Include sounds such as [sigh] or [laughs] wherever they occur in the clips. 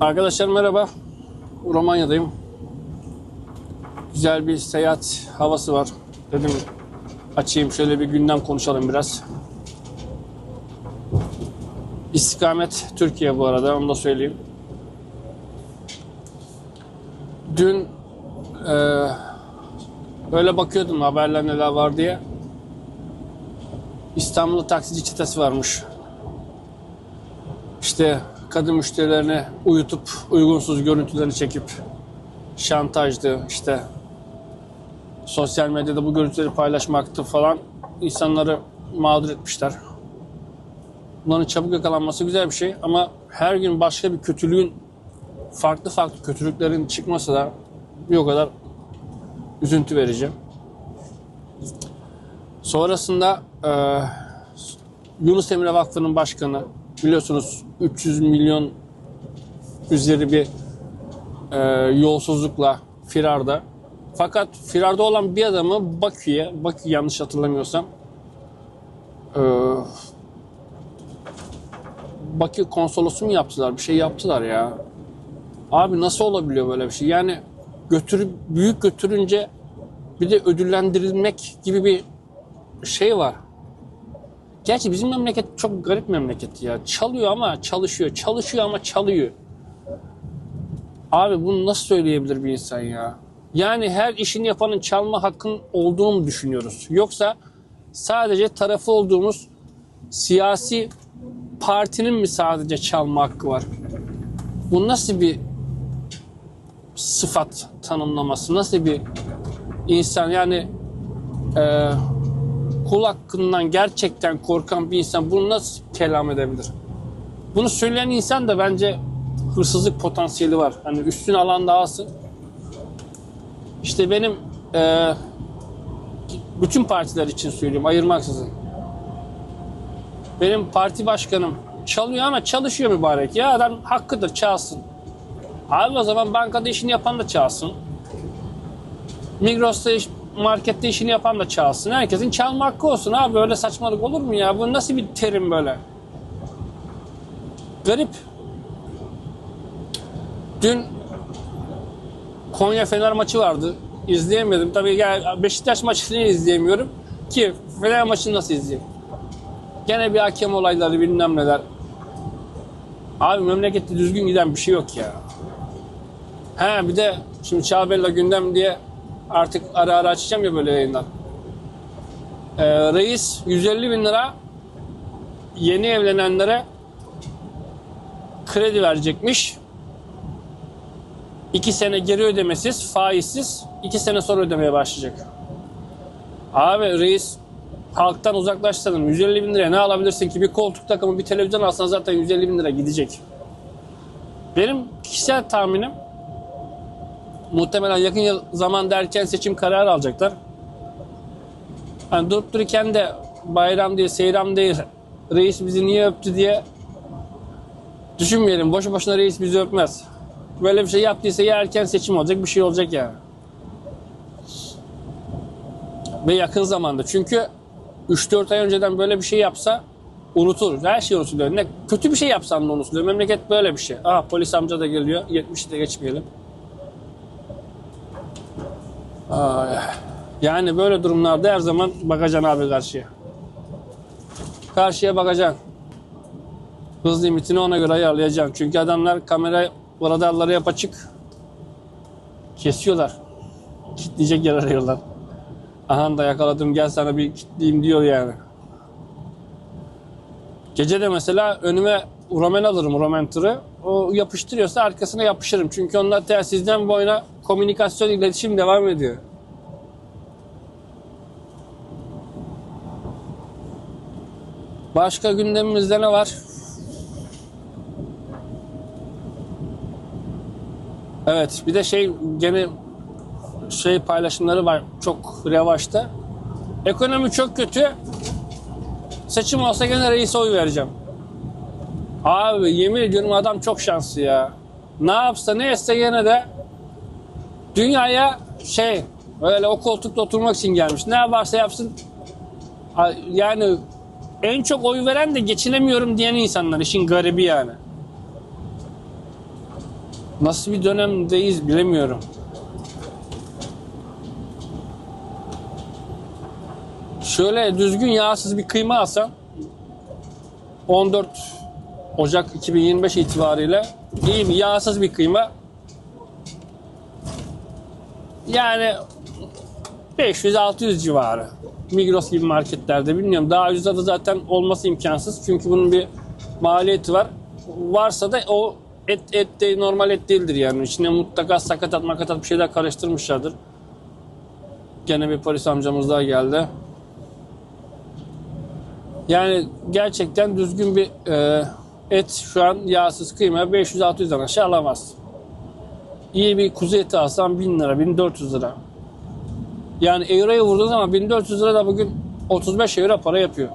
Arkadaşlar merhaba. Romanya'dayım. Güzel bir seyahat havası var. Dedim açayım şöyle bir gündem konuşalım biraz. İstikamet Türkiye bu arada onu da söyleyeyim. Dün e, böyle bakıyordum haberler neler var diye. İstanbul'da taksici çetesi varmış. İşte kadın müşterilerini uyutup uygunsuz görüntülerini çekip şantajdı işte sosyal medyada bu görüntüleri paylaşmaktı falan insanları mağdur etmişler. Bunların çabuk yakalanması güzel bir şey ama her gün başka bir kötülüğün farklı farklı kötülüklerin çıkması da bir o kadar üzüntü verici. Sonrasında e, Yunus Emre Vakfı'nın başkanı biliyorsunuz 300 milyon üzeri bir e, yolsuzlukla firarda. Fakat firarda olan bir adamı Bakü'ye, Bakü yanlış hatırlamıyorsam e, Bakü konsolosu mu yaptılar? Bir şey yaptılar ya. Abi nasıl olabiliyor böyle bir şey? Yani götürüp büyük götürünce bir de ödüllendirilmek gibi bir şey var. Gerçi bizim memleket çok garip memleket ya. Çalıyor ama çalışıyor. Çalışıyor ama çalıyor. Abi bunu nasıl söyleyebilir bir insan ya? Yani her işini yapanın çalma hakkın olduğunu düşünüyoruz? Yoksa sadece tarafı olduğumuz siyasi partinin mi sadece çalma hakkı var? Bu nasıl bir sıfat tanımlaması? Nasıl bir insan yani e, kul hakkından gerçekten korkan bir insan bunu nasıl kelam edebilir? Bunu söyleyen insan da bence hırsızlık potansiyeli var. Hani üstün alanda alsın. İşte benim e, bütün partiler için söylüyorum ayırmaksızın. Benim parti başkanım çalıyor ama çalışıyor mübarek. Ya adam hakkıdır çalsın. Abi o zaman bankada işini yapan da çalsın. Migros'ta iş, markette işini yapan da çalsın. Herkesin çalma hakkı olsun abi. Öyle saçmalık olur mu ya? Bu nasıl bir terim böyle? Garip. Dün Konya Fener maçı vardı. İzleyemedim. Tabii ya Beşiktaş maçını izleyemiyorum. Ki Fener maçını nasıl izleyeyim? Gene bir hakem olayları bilmem neler. Abi memlekette düzgün giden bir şey yok ya. He bir de şimdi Çağbella gündem diye artık ara ara açacağım ya böyle yayından. Ee, reis 150 bin lira yeni evlenenlere kredi verecekmiş. 2 sene geri ödemesiz, faizsiz, 2 sene sonra ödemeye başlayacak. Abi reis halktan uzaklaştırın. 150 bin liraya ne alabilirsin ki? Bir koltuk takımı, bir televizyon alsan zaten 150 bin lira gidecek. Benim kişisel tahminim muhtemelen yakın yıl- zamanda erken seçim kararı alacaklar. Hani durup dururken de bayram değil, seyram değil, reis bizi niye öptü diye düşünmeyelim. Boşu boşuna reis bizi öpmez. Böyle bir şey yaptıysa ya erken seçim olacak, bir şey olacak yani. Ve yakın zamanda. Çünkü 3-4 ay önceden böyle bir şey yapsa unutur. Her şey unutuluyor. Ne kötü bir şey yapsan da unutuluyor. Memleket böyle bir şey. Aha polis amca da geliyor. 70'i de geçmeyelim. Yani böyle durumlarda her zaman bakacaksın abi karşıya. Karşıya bakacaksın. Hız limitini ona göre ayarlayacaksın. Çünkü adamlar kamera radarları yap açık. Kesiyorlar. Kitleyecek yer arıyorlar. Aha da yakaladım gel sana bir kitleyeyim diyor yani. Gece de mesela önüme romen alırım romen tırı. O yapıştırıyorsa arkasına yapışırım. Çünkü onlar telsizden boyuna komünikasyon iletişim devam ediyor. Başka gündemimizde ne var? Evet bir de şey gene şey paylaşımları var çok revaçta. Ekonomi çok kötü. Seçim olsa gene reise oy vereceğim. Abi yemin ediyorum adam çok şanslı ya. Ne yapsa ne etse gene de dünyaya şey öyle o koltukta oturmak için gelmiş. Ne yaparsa yapsın yani en çok oy veren de geçinemiyorum diyen insanlar işin garibi yani. Nasıl bir dönemdeyiz bilemiyorum. Şöyle düzgün yağsız bir kıyma alsan 14 Ocak 2025 itibariyle iyi bir yağsız bir kıyma yani 500-600 civarı. Migros gibi marketlerde bilmiyorum. Daha ucuza da zaten olması imkansız. Çünkü bunun bir maliyeti var. Varsa da o et et de normal et değildir yani. İçine mutlaka sakatat makatat bir şeyler karıştırmışlardır. Gene bir polis amcamız daha geldi. Yani gerçekten düzgün bir e, et şu an yağsız kıyma 500-600'den aşağı alamaz. İyi bir kuzu eti alsam 1000 lira, 1400 lira. Yani euroya vurduğun zaman 1400 lira da bugün 35 euro para yapıyor.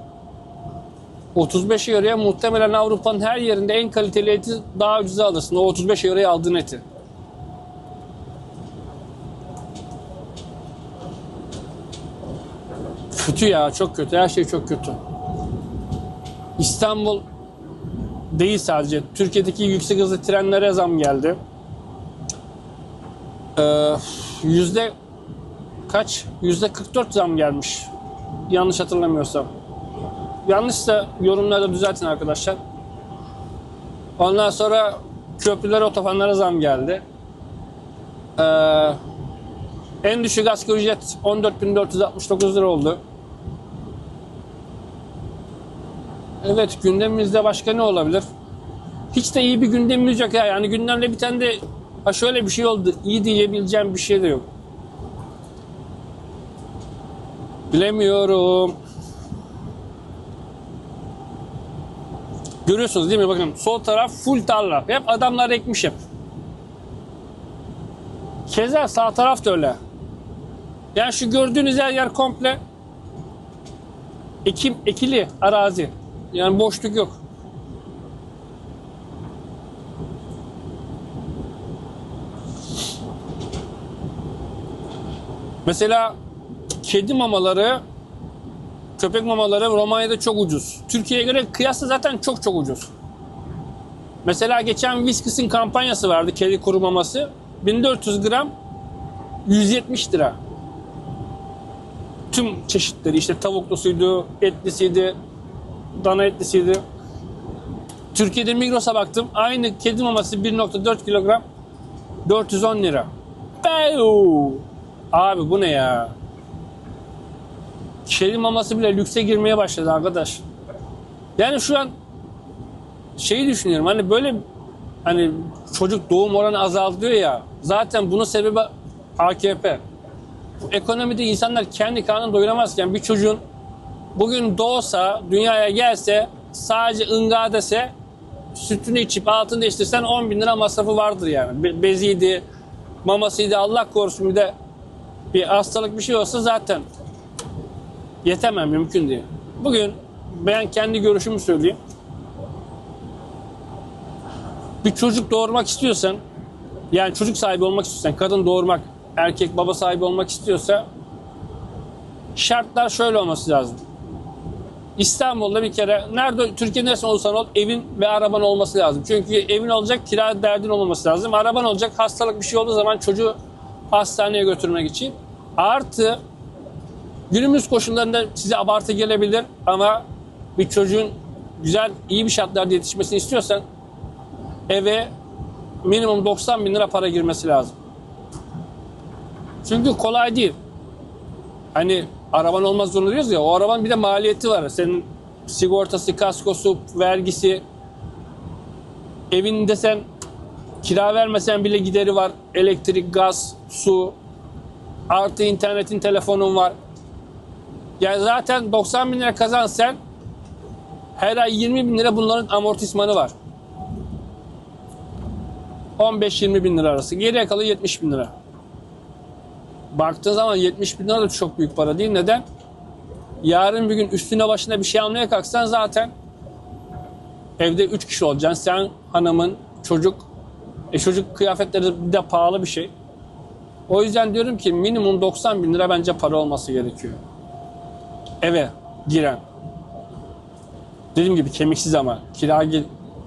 35 euroya muhtemelen Avrupa'nın her yerinde en kaliteli eti daha ucuza alırsın. O 35 euroya aldığın eti. Kötü ya çok kötü. Her şey çok kötü. İstanbul değil sadece. Türkiye'deki yüksek hızlı trenlere zam geldi. Ee, yüzde kaç? Yüzde 44 zam gelmiş. Yanlış hatırlamıyorsam. Yanlışsa yorumlarda düzeltin arkadaşlar. Ondan sonra köprüler, otobanlara zam geldi. Ee, en düşük asgari ücret 14.469 lira oldu. Evet gündemimizde başka ne olabilir? Hiç de iyi bir gündemimiz yok ya. Yani gündemde bir tane de ha şöyle bir şey oldu. iyi diyebileceğim bir şey de yok. Bilemiyorum. Görüyorsunuz değil mi? Bakın sol taraf full tarla. Hep adamlar ekmiş hep. Keza sağ taraf da öyle. Yani şu gördüğünüz her yer komple ekim, ekili arazi. Yani boşluk yok. Mesela kedi mamaları, köpek mamaları Romanya'da çok ucuz. Türkiye'ye göre kıyasla zaten çok çok ucuz. Mesela geçen Whiskers'in kampanyası vardı kedi kuru maması. 1400 gram 170 lira. Tüm çeşitleri işte tavuklusuydu, etlisiydi, dana etlisiydi. Türkiye'de Migros'a baktım. Aynı kedi maması 1.4 kilogram 410 lira. Pew! Abi bu ne ya? Kedi maması bile lükse girmeye başladı arkadaş. Yani şu an şeyi düşünüyorum hani böyle hani çocuk doğum oranı azaltıyor ya zaten bunun sebebi AKP. Ekonomide insanlar kendi karnını doyuramazken bir çocuğun bugün doğsa dünyaya gelse sadece ınga dese sütünü içip altını değiştirsen 10 bin lira masrafı vardır yani. Be- Beziydi, mamasıydı Allah korusun bir de bir hastalık bir şey olsa zaten yetemem mümkün değil. Bugün ben kendi görüşümü söyleyeyim. Bir çocuk doğurmak istiyorsan yani çocuk sahibi olmak istiyorsan kadın doğurmak erkek baba sahibi olmak istiyorsa şartlar şöyle olması lazım. İstanbul'da bir kere nerede Türkiye neresinde olursan ol evin ve araban olması lazım. Çünkü evin olacak kira derdin olmaması lazım. Araban olacak hastalık bir şey olduğu zaman çocuğu hastaneye götürmek için. Artı günümüz koşullarında size abartı gelebilir ama bir çocuğun güzel iyi bir şartlarda yetişmesini istiyorsan eve minimum 90 bin lira para girmesi lazım. Çünkü kolay değil. Hani araban olmaz zorunda diyoruz ya o arabanın bir de maliyeti var. Senin sigortası, kaskosu, vergisi. Evinde sen kira vermesen bile gideri var. Elektrik, gaz, su. Artı internetin, telefonun var. Yani zaten 90 bin lira kazan sen her ay 20 bin lira bunların amortismanı var. 15-20 bin lira arası. Geriye kalıyor 70 bin lira. Baktığın zaman 70 bin lira da çok büyük para değil. Neden? Yarın bir gün üstüne başına bir şey almaya kalksan zaten evde 3 kişi olacaksın. Sen, hanımın, çocuk. E çocuk kıyafetleri de pahalı bir şey. O yüzden diyorum ki minimum 90 bin lira bence para olması gerekiyor. Eve giren. Dediğim gibi kemiksiz ama kira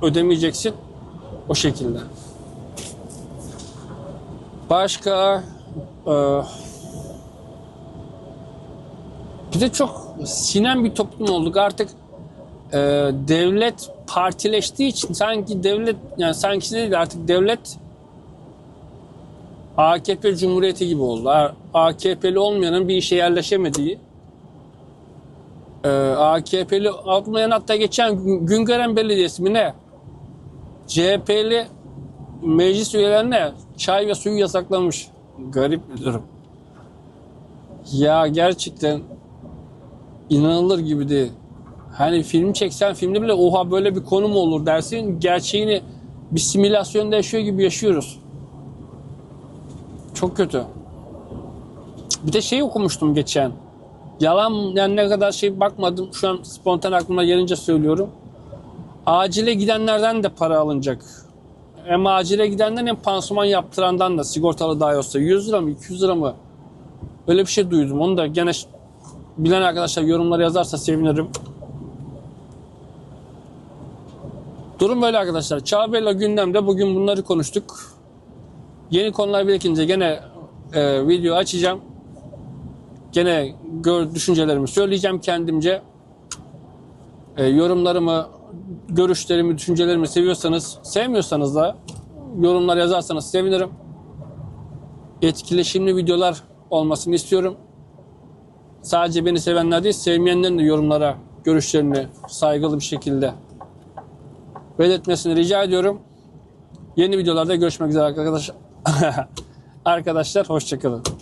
ödemeyeceksin o şekilde. Başka e, bir de çok sinen bir toplum olduk. Artık e, devlet partileştiği için sanki devlet yani sanki değil artık devlet AKP Cumhuriyeti gibi oldu. AKP'li olmayanın bir işe yerleşemediği e, AKP'li olmayan hatta geçen gün Güngören Belediyesi mi ne? CHP'li meclis üyelerine çay ve suyu yasaklamış. Garip bir durum. Ya gerçekten inanılır gibi değil. Hani film çeksen filmde bile oha böyle bir konu mu olur dersin. Gerçeğini bir simülasyonda yaşıyor gibi yaşıyoruz. Çok kötü. Bir de şey okumuştum geçen. Yalan yani ne kadar şey bakmadım. Şu an spontan aklıma gelince söylüyorum. Acile gidenlerden de para alınacak. Hem acile gidenden hem pansuman yaptırandan da sigortalı dahi olsa 100 lira mı 200 lira mı? Öyle bir şey duydum. Onu da gene bilen arkadaşlar yorumlara yazarsa sevinirim. Durum böyle arkadaşlar. Çağbey'le gündemde bugün bunları konuştuk. Yeni konular birikince gene e, video açacağım. Gene gör, düşüncelerimi söyleyeceğim kendimce. E, yorumlarımı, görüşlerimi, düşüncelerimi seviyorsanız, sevmiyorsanız da yorumlar yazarsanız sevinirim. Etkileşimli videolar olmasını istiyorum. Sadece beni sevenler değil, sevmeyenlerin de yorumlara görüşlerini saygılı bir şekilde belirtmesini rica ediyorum. Yeni videolarda görüşmek üzere [laughs] arkadaşlar. arkadaşlar hoşçakalın.